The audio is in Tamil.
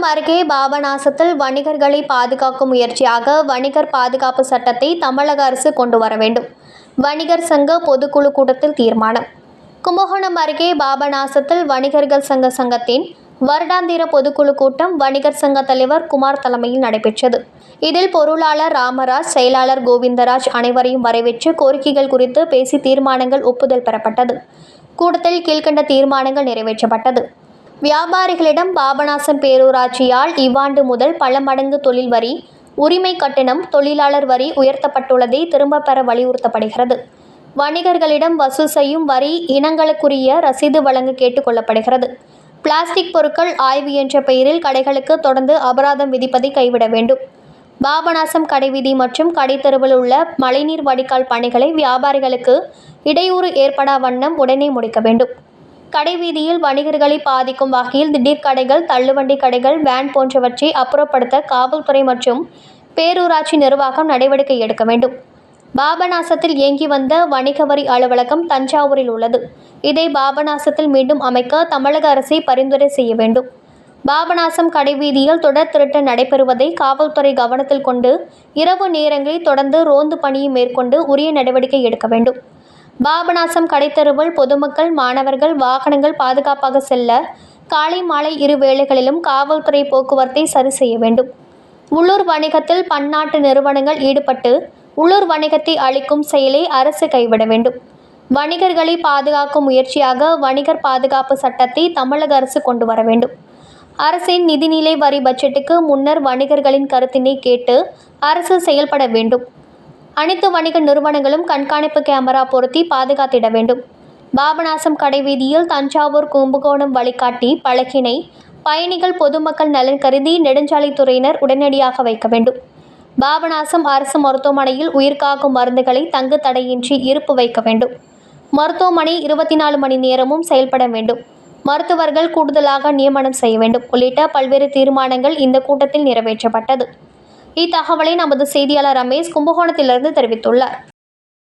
விழுப்புரம் அருகே பாபநாசத்தில் வணிகர்களை பாதுகாக்கும் முயற்சியாக வணிகர் பாதுகாப்பு சட்டத்தை தமிழக அரசு கொண்டு வர வேண்டும். வணிகர் சங்க பொதுக்குழு கூட்டத்தில் தீர்மானம். கும்பகோணம் அருகே பாபநாசத்தில் வணிகர்கள் சங்க சங்கத்தின் வருடாந்திர பொதுக்குழு கூட்டம் வணிகர் சங்க தலைவர் குமார் தலைமையில் நடைபெற்றது. இதில் பொருளாளர் ராமராஜ் செயலாளர் கோவிந்தராஜ் அனைவரையும் வரவேற்று கோரிக்கைகள் குறித்து பேசி தீர்மானங்கள் ஒப்புதல் பெறப்பட்டது. கூட்டத்தில் கீழ்க்கண்ட தீர்மானங்கள் நிறைவேற்றப்பட்டது. வியாபாரிகளிடம் பாபநாசம் பேரூராட்சியால் இவ்வாண்டு முதல் பல மடங்கு தொழில் வரி உரிமை கட்டணம் தொழிலாளர் வரி உயர்த்தப்பட்டுள்ளதை திரும்பப் பெற வலியுறுத்தப்படுகிறது. வணிகர்களிடம் வசூல் செய்யும் வரி இனங்களுக்குரிய ரசீது வழங்க கேட்டுக்கொள்ளப்படுகிறது பிளாஸ்டிக் பொருட்கள் ஆய்வு என்ற பெயரில் கடைகளுக்கு தொடர்ந்து அபராதம் விதிப்பதை கைவிட வேண்டும். பாபநாசம் கடைவீதி மற்றும் கடைத்தெருவில் உள்ள மழைநீர் வடிகால் பணிகளை வியாபாரிகளுக்கு இடையூறு ஏற்படா வண்ணம் உடனே முடிக்க வேண்டும். கடைவீதியில் வணிகர்களை பாதிக்கும் வகையில் திடீர் கடைகள் தள்ளுவண்டி கடைகள் வேன் போன்றவற்றை அப்புறப்படுத்த காவல்துறை மற்றும் பேரூராட்சி நிர்வாகம் நடவடிக்கை எடுக்க வேண்டும். பாபநாசத்தில் இயங்கி வந்த வணிக வரி அலுவலகம் தஞ்சாவூரில் உள்ளது. இதை பாபநாசத்தில் மீண்டும் அமைக்க தமிழக அரசை பரிந்துரை செய்ய வேண்டும். பாபநாசம் கடைவீதியில் தொடர் திருட்டு நடைபெறுவதை காவல்துறை கவனத்தில் கொண்டு இரவு நேரங்களில் தொடர்ந்து ரோந்து பணியை மேற்கொண்டு உரிய நடவடிக்கை எடுக்க வேண்டும். பாபநாசம் கடைத்தருவல் பொதுமக்கள் மாணவர்கள் வாகனங்கள் பாதுகாப்பாக செல்ல காலை மாலை இரு வேளைகளிலும் காவல்துறை போக்குவரத்தை சரி செய்ய வேண்டும். உள்ளூர் வணிகத்தில் பன்னாட்டு நிறுவனங்கள் ஈடுபட்டு உள்ளூர் வணிகத்தை அளிக்கும் செயலை அரசு கைவிட வேண்டும். வணிகர்களை பாதுகாக்கும் முயற்சியாக வணிகர் பாதுகாப்பு சட்டத்தை தமிழக அரசு கொண்டு வர வேண்டும். அரசின் நிதிநிலை வரி பட்ஜெட்டுக்கு முன்னர் வணிகர்களின் கருத்தினை கேட்டு அரசு செயல்பட வேண்டும். அனைத்து வணிக நிறுவனங்களும் கண்காணிப்பு கேமரா பொருத்தி பாதுகாத்திட வேண்டும். பாபநாசம் கடைவீதியில் தஞ்சாவூர் கும்பகோணம் வழிகாட்டி பலகினை பயணிகள் பொதுமக்கள் நலன் கருதி நெடுஞ்சாலைத்துறையினர் உடனடியாக வைக்க வேண்டும். பாபநாசம் அரசு மருத்துவமனையில் உயிர்காக்கும் மருந்துகளை தங்கு தடையின்றி இருப்பு வைக்க வேண்டும். மருத்துவமனை இருபத்தி நாலு மணி நேரமும் செயல்பட வேண்டும். மருத்துவர்கள் கூடுதலாக நியமனம் செய்ய வேண்டும். உள்ளிட்ட பல்வேறு தீர்மானங்கள் இந்த கூட்டத்தில் நிறைவேற்றப்பட்டது. இத்தகவலை நமது செய்தியாளர் ரமேஷ் கும்பகோணத்திலிருந்து தெரிவித்துள்ளார்.